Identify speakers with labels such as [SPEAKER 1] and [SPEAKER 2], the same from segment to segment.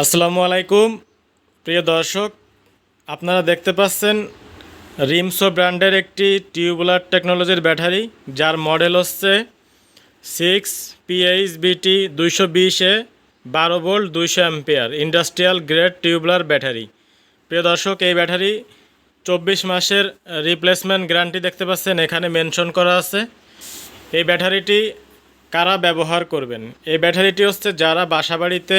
[SPEAKER 1] আসসালামু আলাইকুম। প্রিয় দর্শক, আপনারা দেখতে পাচ্ছেন রিমসো ব্র্যান্ডের একটি টিউবুলার টেকনোলজির ব্যাটারি, যার মডেল হচ্ছে সিক্স পিএইচ বিটি দুইশো বিশে বারো ভোল্ট দুইশো ampere industrial grade tubular battery. প্রিয় দর্শক, এই ব্যাটারি চব্বিশ মাসের রিপ্লেসমেন্ট গ্যারান্টি দেখতে পাচ্ছেন, এখানে মেনশন করা আছে। এই ব্যাটারিটি কারা ব্যবহার করবেন? এই ব্যাটারিটি হচ্ছে যারা বাসাবাড়িতে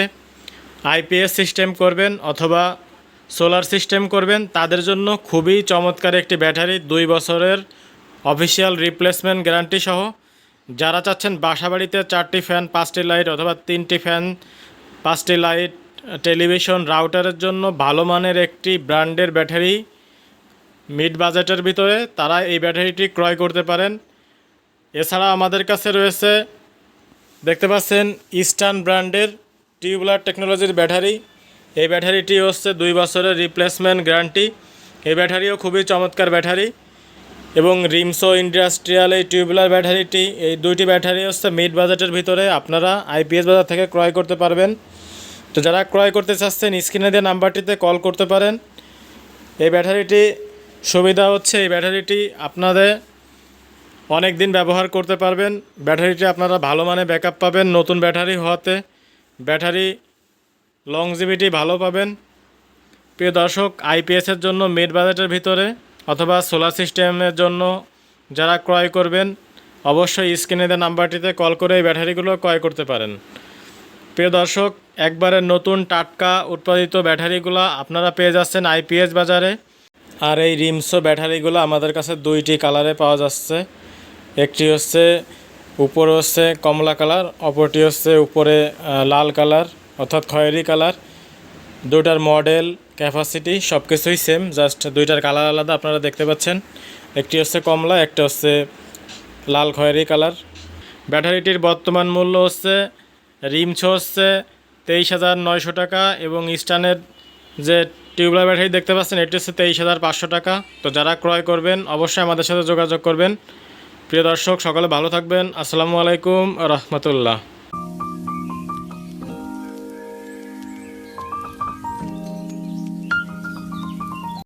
[SPEAKER 1] আইপিএস সিস্টেম করবেন অথবা সোলার সিস্টেম করবেন, তাদের জন্য খুবই চমৎকার একটি ব্যাটারি, দুই বছরের অফিসিয়াল রিপ্লেসমেন্ট গ্যারান্টি সহ। যারা চাচ্ছেন বাসাবাড়িতে চারটি ফ্যান, পাঁচটি লাইট অথবা তিনটি ফ্যান, পাঁচটি লাইট টেলিভিশন রাউটারের জন্য ভালো মানের একটি ব্র্যান্ডের ব্যাটারি মিড বাজেটের ভিতরে, তারা এই ব্যাটারিটি ক্রয় করতে পারেন। এছাড়া আমাদের কাছে রয়েছে, দেখতে পাচ্ছেন, ইস্টার্ন ব্র্যান্ডের টিউবুলার টেকনোলজির ব্যাটারি। এই ব্যাটারিটি হচ্ছে দুই বছরের রিপ্লেসমেন্ট গ্যারান্টি। এই ব্যাটারিও খুবই চমৎকার ব্যাটারি এবং রিমসো ইন্ডাস্ট্রিয়াল এই টিউবলার ব্যাটারিটি, এই দুইটি ব্যাটারি হচ্ছে মিড বাজেটের ভিতরে। আপনারা আইপিএস বাজার থেকে ক্রয় করতে পারবেন। তো যারা ক্রয় করতে চাচ্ছেন, স্ক্রিনে দিয়ে নাম্বারটিতে কল করতে পারেন। এই ব্যাটারিটি সুবিধা হচ্ছে, এই ব্যাটারিটি আপনাদের অনেক দিন ব্যবহার করতে পারবেন। ব্যাটারিটি আপনারা ভালো মানে ব্যাকআপ পাবেন নতুন ব্যাটারি হওয়াতে। ব্যাটারি লংজিভিটি ভালো পাবেন। প্রিয় দর্শক আইপিএসের জন্য মিড বাজেটের ভিতরে অথবা সোলার সিস্টেমের জন্য যারা ক্রয় করবেন, অবশ্যই স্ক্রিনে দেওয়া নাম্বারটিতে কল করে এই ব্যাটারিগুলো ক্রয় করতে পারেন। প্রিয় দর্শক, একবারে নতুন টাটকা উৎপাদিত ব্যাটারিগুলো আপনারা পেয়ে যাচ্ছেন আইপিএস বাজারে। আর এই রিমসো ব্যাটারিগুলো আমাদের কাছে দুইটি কালারে পাওয়া যাচ্ছে। একটি হচ্ছে উপরে হচ্ছে কমলা কালার, অপরটি হচ্ছে উপরে লাল কালার অর্থাৎ খয়েরি কালার। দুটার মডেল ক্যাপাসিটি সব কিছুই সেম জাস্ট দুইটার কালার আলাদা আপনারা দেখতে পাচ্ছেন। একটি হচ্ছে কমলা, একটা হচ্ছে লাল খয়েরি কালার। ব্যাটারিটির বর্তমান মূল্য হচ্ছে রিমছো হচ্ছে তেইশ হাজার নয়শো টাকা এবং ইস্টার্নের যে টিউবলার ব্যাটারি দেখতে পাচ্ছেন, এটি হচ্ছে তেইশ হাজার পাঁচশো টাকা। তো যারা ক্রয় করবেন, অবশ্যই আমাদের সাথে যোগাযোগ করবেন। প্রিয় দর্শক সকলে ভালো থাকবেন। আসসালামু আলাইকুম রহমতুল্লাহ।